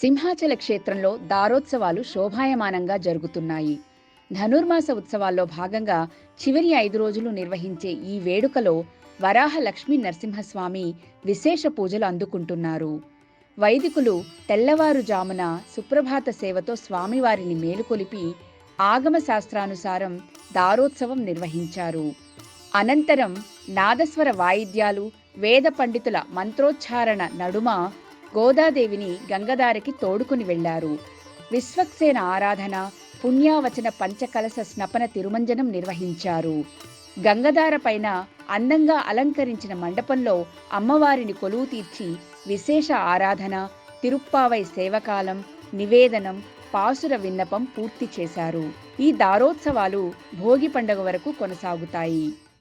సింహాచల క్షేత్రంలో దారోత్సవాలు శోభాయమానంగా జరుగుతున్నాయి. ధనుర్మాస ఉత్సవాల్లో భాగంగా చివరి ఐదు రోజులు నిర్వహించే ఈ వేడుకలో వరాహ లక్ష్మీ నరసింహస్వామి విశేష పూజలు అందుకుంటున్నారు. వైదికులు తెల్లవారుజామున సుప్రభాత సేవతో స్వామివారిని మేలుకొలిపి ఆగమ శాస్త్రానుసారం దారోత్సవం నిర్వహించారు. అనంతరం నాదస్వర వాయిద్యాలు వేద పండితుల మంత్రోచ్చారణ నడుమ గోదాదేవిని గంగదారికి తోడుకుని వెళ్ళారు విశ్వక్సేన ఆరాధన పుణ్యావచన పంచకలశ స్నపన తిరుమంజనం నిర్వహించారు. గంగధార పైన అందంగా అలంకరించిన మండపంలో అమ్మవారిని కొలువు తీర్చి విశేష ఆరాధన తిరుప్పావై సేవకాలం నివేదనం పాసుర విన్నపం పూర్తి చేశారు. ఈ దారోత్సవాలు భోగి పండుగ వరకు కొనసాగుతాయి.